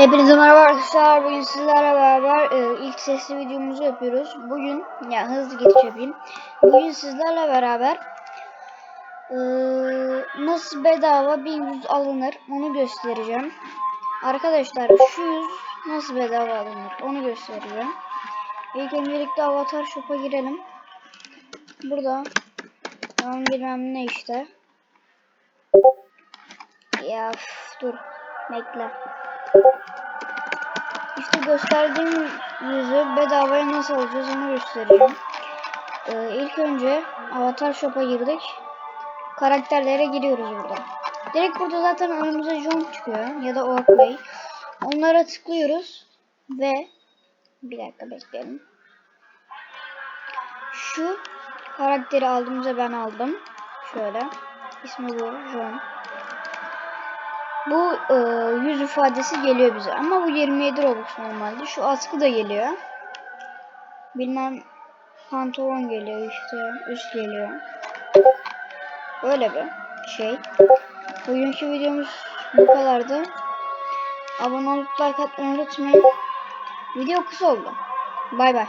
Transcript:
Hepinize merhaba arkadaşlar. Bugün sizlerle beraber e, ilk sesli videomuzu yapıyoruz. Bugün, ya hızlı geçiş yapayım. Bugün sizlerle beraber e, nasıl bedava bir yüz alınır onu göstereceğim. Arkadaşlar şu yüz nasıl bedava alınır onu göstereceğim. İlk öncelikle avatar shop'a girelim. Burada tamam bilmem ne işte. Ya dur bekle. İşte gösterdiğim yüzü bedavaya nasıl alacağız onu göstereceğim. Ee, ilk önce Avatar Shop'a girdik. Karakterlere giriyoruz burada. Direkt burada zaten önümüze John çıkıyor ya da Oakley. Onlara tıklıyoruz ve bir dakika bekleyelim. Şu karakteri aldığımızda ben aldım. Şöyle. İsmi bu John. Bu e, yüz ifadesi geliyor bize. Ama bu 27 Robux normalde. Şu askı da geliyor. Bilmem pantolon geliyor işte. Üst geliyor. Böyle bir şey. Bugünkü videomuz bu kadardı. Abone olup like atmayı unutmayın. Video kısa oldu. Bay bay.